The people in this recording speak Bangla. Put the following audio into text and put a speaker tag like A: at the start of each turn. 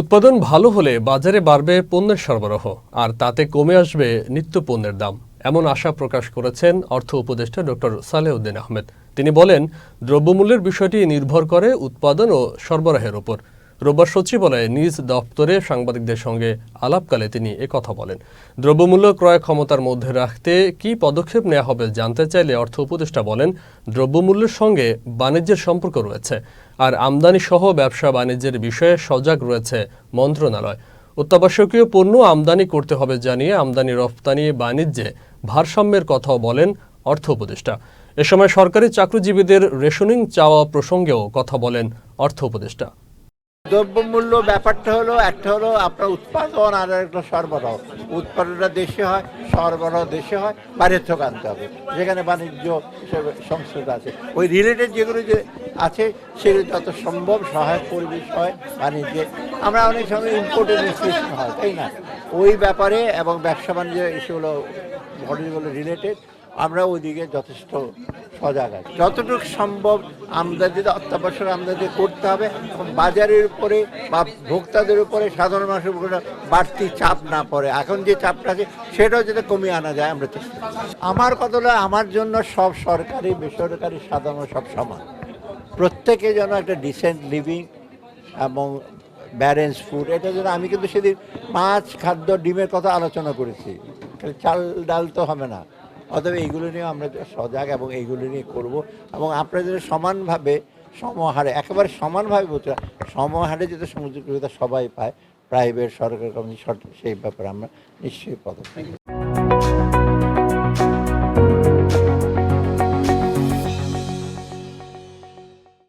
A: উৎপাদন ভালো হলে বাজারে বাড়বে পণ্যের সরবরাহ, আর তাতে কমে আসবে নিত্য পণ্যের দাম, এমন আশা প্রকাশ করেছেন অর্থ উপদেষ্টা ডক্টর সালেউদ্দিন আহমেদ। তিনি বলেন, দ্রব্যমূল্যের বিষয়টি নির্ভর করে উৎপাদন ও সরবরাহের উপর রোববার সচিবালয়ে নিজ দপ্তরে সাংবাদিকদের সঙ্গে আলাপকালে তিনি কথা বলেন। দ্রব্যমূল্য ক্রয় ক্ষমতার মধ্যে রাখতে কী পদক্ষেপ নেওয়া হবে জানতে চাইলে অর্থ উপদেষ্টা বলেন, দ্রব্যমূল্যের সঙ্গে বাণিজ্যের সম্পর্ক রয়েছে, আর আমদানি সহ ব্যবসা বাণিজ্যের বিষয়ে সজাগ রয়েছে মন্ত্রণালয়। অত্যাবশ্যকীয় পণ্য আমদানি করতে হবে জানিয়ে আমদানি রপ্তানি বাণিজ্যে ভারসাম্যের কথাও বলেন অর্থ উপদেষ্টা। এ সময় সরকারি চাকরিজীবীদের রেশনিং চাওয়া প্রসঙ্গেও কথা বলেন অর্থ উপদেষ্টা।
B: দ্রব্যমূল্য ব্যাপারটা হলো, একটা হলো আপনার উৎপাদন আর একটা সরবরাহ। উৎপাদনটা দেশে হয়, সরবরাহ দেশে হয় বাইরের থেকে আনতে হবে। যেখানে বাণিজ্য সংস্থা আছে। ওই রিলেটেড যেগুলো যে আছে, সেগুলো যত সম্ভব সহায়ক পরিবেশ হয় বাণিজ্যে। আমরা অনেক সময় ইম্পোর্টেড রেস্ট্রিকশন হয়, তাই না? ওই ব্যাপারে এবং ব্যবসা বাণিজ্য এসেগুলো বডিগুলো রিলেটেড আমরা ওইদিকে যথেষ্ট সজাগ আছি। যতটুকু সম্ভব আমদানিতে অত্যাবশ্যক আমদানি করতে হবে। বাজারের উপরে বা ভোক্তাদের উপরে সাধারণ মানুষের উপরে বাড়তি চাপ না পড়ে। এখন যে চাপটা আছে, সেটাও যাতে কমিয়ে আনা যায়, আমরা চেষ্টা। আমার কথা হলো, আমার জন্য সব সরকারি, বেসরকারি, সাধারণ, সব সমান। প্রত্যেকে যেন একটা ডিসেন্ট লিভিং এবং ব্যালেন্স ফুড এটা যেন আমি কিন্তু সেদিন মাছ, খাদ্য, ডিমের কথা আলোচনা করেছি। চাল, ডাল তো হবে না। অতএব এইগুলো নিয়ে আমরা সজাগ এবং এইগুলো নিয়ে করব এবং আপনাদের সমানভাবে সমহারে, একেবারে সমানভাবে বলতে সমহারে যাতে সমুদ্র সুবিধা সবাই পায় প্রাইভেট সরকার কর্মী সেই ব্যাপারে আমরা নিশ্চয়ই পদক্ষেপ।